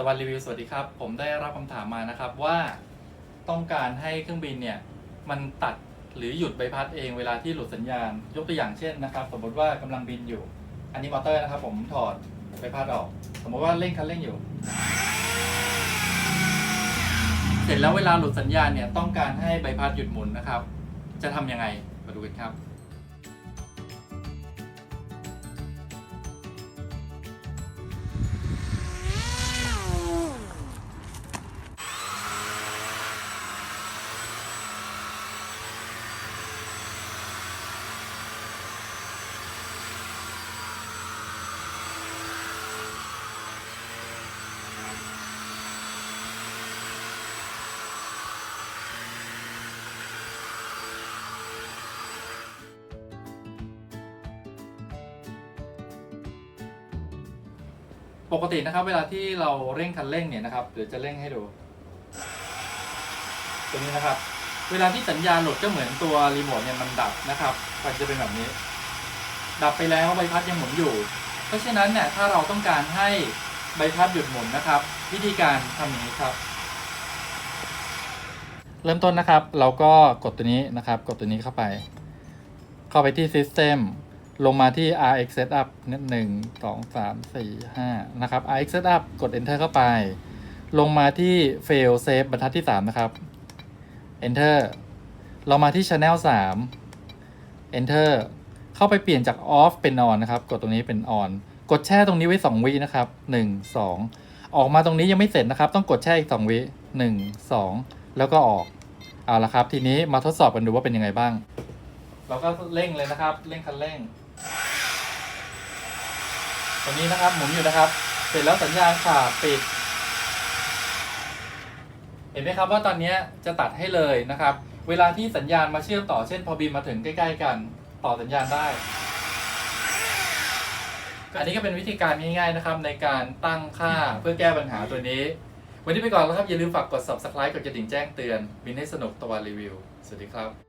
ตะวันรีวิวสวัสดีครับ ผมได้รับคำถามมานะครับว่าต้องการให้เครื่องบินเนี่ยมันตัดหรือหยุดใบพัดเองเวลาที่หลุดสัญญาณ ยกตัวอย่างเช่นนะครับ สมมติว่ากำลังบินอยู่ อันนี้มอเตอร์นะครับ ผมถอดใบพัดออก สมมติว่าเร่งคันเร่งอยู่ เสร็จแล้วเวลาหลุดสัญญาณเนี่ยต้องการให้ใบพัดหยุดหมุนนะครับ จะทำยังไงมาดูกันครับ ปกตินะครับ เวลาที่เราเร่งคันเร่งเนี่ยนะครับเดี๋ยวจะเร่งให้ดู ตัวนี้นะครับ เวลาที่สัญญาณหลุดก็เหมือนตัวรีโมทเนี่ยมันดับนะครับมันจะเป็นแบบนี้ ดับไปแล้วใบพัดยังหมุนอยู่ เพราะฉะนั้นเนี่ยถ้าเราต้องการให้ใบพัดหยุดหมุนนะครับ วิธีการทำอย่างนี้ครับ เริ่มต้นนะครับ เราก็กดตัวนี้นะครับ กดตัวนี้เข้าไป เข้าไปที่ System ลงมาที่ RX Setup หนึ่งสองสามสี่ห้านะครับ RX Setup กด Enter เข้าไป ลงมาที่ Fail Save บรรทัดที่ 3 นะครับ Enter เรามาที่ Channel 3 Enter เข้าไปเปลี่ยนจาก Off เป็น On นะครับ กดตรงนี้เป็น On กดแช่ตรงนี้ไว้ 2 วินะครับ 1 2 ออกมาตรงนี้ยังไม่เสร็จนะครับ ต้องกดแช่อีก 2 วิ 1 2 แล้วก็ออก เอาละครับ ทีนี้มาทดสอบกันดูว่าเป็นยังไงบ้าง เราก็เร่งเลยนะครับ เร่งคันเร่ง ตรงนี้นะครับหมุนอยู่นะครับ เสร็จแล้วสัญญาณขาดปิด เห็นไหมครับว่าตอนนี้จะตัดให้เลยนะครับ เวลาที่สัญญาณมาเชื่อมต่อเช่น พอบินมาถึงใกล้ ๆ กัน ต่อสัญญาณได้ อันนี้ก็เป็นวิธีการง่ายๆนะครับ ในการตั้งค่าเพื่อแก้ปัญหาตัวนี้ วันนี้ไปก่อนแล้วครับอย่าลืมฝากกด subscribe กดกระดิ่งแจ้งเตือนบินให้สนุกตะวันรีวิว สวัสดีครับ